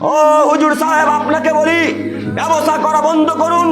ও হুজুর সাহেব, আপনাকে বলি, ব্যবসা করা বন্ধ করুন,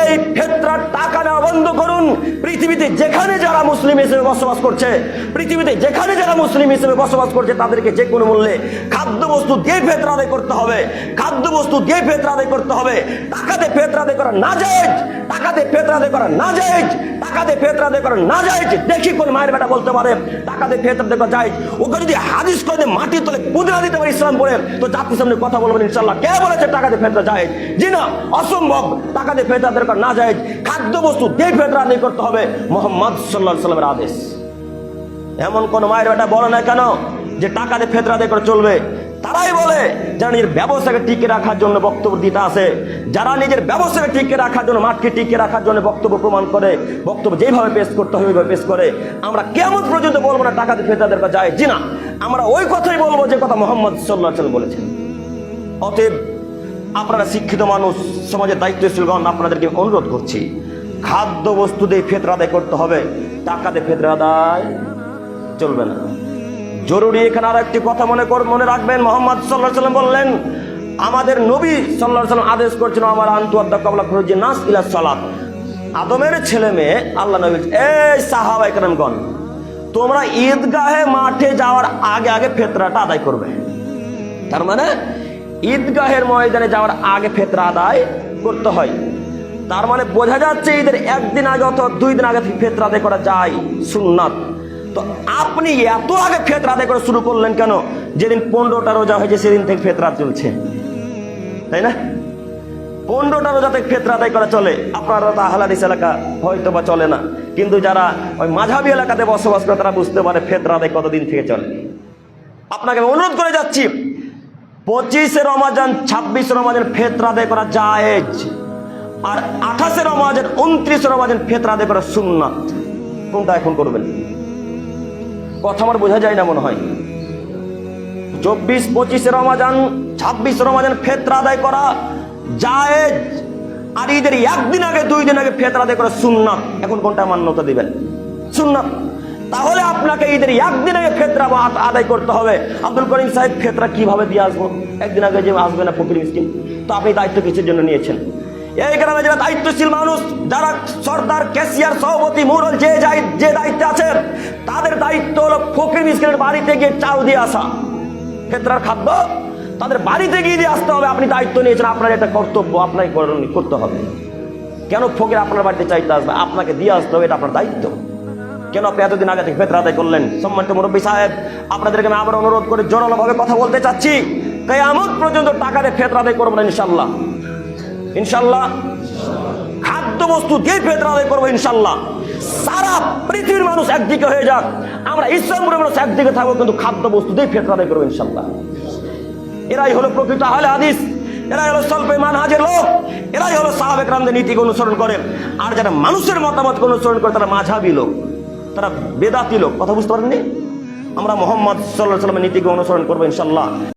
এই ফেতরার টাকা নেওয়া বন্ধ করুন। পৃথিবীতে যেখানে যারা মুসলিম হিসেবে বসবাস করছে, পৃথিবীতে যেখানে যারা মুসলিম হিসেবে বসবাস করছে, তাদেরকে যে কোনো মূল্যে খাদ্যবস্তু দিয়ে ফেতরা করতে হবে, খাদ্যবস্তু দিয়ে ফেতরা করতে হবে, টাকাতে ফেতরা করা না যায় টাকাতে ফেতরা আদায় করা না যায় টাকাতে ফেতরা আদায় করা না যায় দেখি কোন মায়ের বেটা বলতে পারে টাকাতে ফেতরা আদায় করা যায় ওকে যদি হাদিস করে মাটির তলে পুদিনা দিতে পারে ইসলাম পড়ে তো জাতির সামনে কথা বলবেন ইনশাল্লাহ কে বলেছে টাকাতে ফেতরা যায় জি না, অসম্ভব। টাকাতে ফেতরা আদায় করা না যায় খাদ্যবস্তু দিয়ে ফেতরা আদায় করতে হবে, মোহাম্মদ সাল্লাহ সাল্লামের আদেশ। এমন কোন মায়ের বেটা বলে না কেন যে টাকা দিয়ে ফেতরা দিয়ে করে চলবে? তারাই বলে, যারা নিজের ব্যবসাকে টিকে রাখার জন্য বক্তব্য দিতে আসে, যারা নিজের ব্যবসাকে টিকে রাখার জন্য, মাঠকে টিকে রাখার জন্য বক্তব্য প্রমাণ করে, বক্তব্য যেভাবে পেশ করতে হবে ওইভাবে পেশ করে, আমরা কেমন পর্যন্ত বলব না টাকা দিয়ে ফেতরা দেওয়া যায়? জি না, আমরা ওই কথাই বলব যে কথা মোহাম্মদ সাল্লাহ বলেছেন। অতএব আপনারা শিক্ষিত মানুষ, সমাজের দায়িত্বশীলগণ আপনাদেরকে অনুরোধ করছি খাদ্য বস্তু দিয়ে ফেতরা আদায় করতে হবে, টাকা দিয়ে ফেতরা আদায় চলবে না। জরুরি এখানে আর একটি কথা মনে কর, মনে রাখবেন। মোহাম্মদ সাল্লাহ সাল্লাম বললেন, আমাদের নবী সাল্লাহ সাল্লাম আদেশ করছেন আমার আন্তর্দা কবলা খরুজি নাস ইলা সালাত। আদমের ছেলে মেয়ে, আল্লাহ নবী এই সাহাবা একরামগণ, তোমরা ঈদগাহে মাঠে যাওয়ার আগে আগে ফেতরাটা আদায় করবে। তার মানে ঈদগাহের ময়দানে যাওয়ার আগে ফেতরা আদায় করতে হয়। তার মানে বোঝা যাচ্ছে, ঈদের একদিন আগে অথবা দুই দিন আগে ফেতরা আদায় করা যায় সুন্নাত। আপনি এত আগে ফেতরা আদায় করা শুরু করলেন কেন? যেদিন পনেরোটা রোজা হয়েছে, সেদিন থেকে ফেতরা চলছে। তাই না? পনেরোটা রোজা থেকে ফেতরা আদায় করা চলে। আপনারা তো এলাকা হয়তো বা চলে না। কিন্তু যারা ওই মাঝাবি এলাকাতে বসবাস করে, তারা বুঝতে পারে ফেতরা আদায় কতদিন থেকে চলে। আপনাকে অনুরোধ করে যাচ্ছি, পঁচিশে রমাজান, ছাব্বিশ রমাজান ফেতরা আদায় করা জায়েজ। আর আঠাশে রমাজান, উনত্রিশে রমাজান ফেতরা আদায় করা সুন্নাত। কোনটা এখন করবেন? কথা আমার বোঝা যায় না মনে হয়। চব্বিশ পঁচিশে রমাজান, ছাব্বিশ রমাজান ফেতরা আদায় করা জায়েজ। আর ঈদের একদিন আগে, দুই দিন আগে ফেতরা আদায় করা সুন্নাত। এখন কোনটা মান্যতা দিবেন? সুন্নাত। তাহলে আপনাকে ঈদের একদিন আগে ফেতরা আদায় করতে হবে। আব্দুল করিম সাহেব ফেতরা কীভাবে দিয়ে আসব? একদিন আগে যে আসবে না ফকির মিসকিন, তো আপনি দায়িত্ব কিসের জন্য নিয়েছেন? এই গ্রামে যারা দায়িত্বশীল মানুষ, যারা সর্দার ক্যাশিয়ার সভাপতি, মুরল, যে যাই যে দায়িত্ব হলো ফকির মিসকিনের বাড়িতে গিয়ে চাউ দিয়ে আসা। খাদ্য, তাদের বাড়িতে গিয়ে দিয়ে আসতে হবে। আপনি দায়িত্ব নিয়েছেন, আপনার কর্তব্য, আপনাকে করতে হবে। কেন ফকির আপনার বাড়িতে চাইতে আসবে? আপনাকে দিয়ে আসতে হবে, এটা আপনার দায়িত্ব। কেন আপনি এতদিন আগে থেকে ফেতরা আদায় করলেন? সম্মানিত মুরব্বী সাহেব, আপনাদেরকে আমি আবার অনুরোধ করে জোরালোভাবে কথা বলতে চাচ্ছি। কেয়ামত পর্যন্ত টাকা দিয়ে ফেতরা আদায় করব না ইনশাল্লাহ ইনশাল্লাহ খাদ্য বস্তু দিয়ে ফেতরা আদায় করব ইনশাল্লাহ সারা পৃথিবীর মানুষ একদিকে হয়ে যাক। আমরা ইসলামপুরের মানুষ একদিকে থাকব, কিন্তু খাদ্য বস্তু দিয়ে ফেতরা আদায় করব ইনশাল্লাহ এরাই হলো প্রকৃত আহলে হাদিস, এরাই হলো স্বল্প মানহাজের লোক, এরাই হলো সাহাবেক রামদের নীতিকে অনুসরণ করেন আর যারা মানুষের মতামতকে অনুসরণ করে, তারা মাঝাবি লোক, তারা বেদাতি লোক। কথা বুঝতে পারেননি? আমরা মোহাম্মদ সাল্লাহ সাল্লামের নীতিকে অনুসরণ করব ইনশাল্লাহ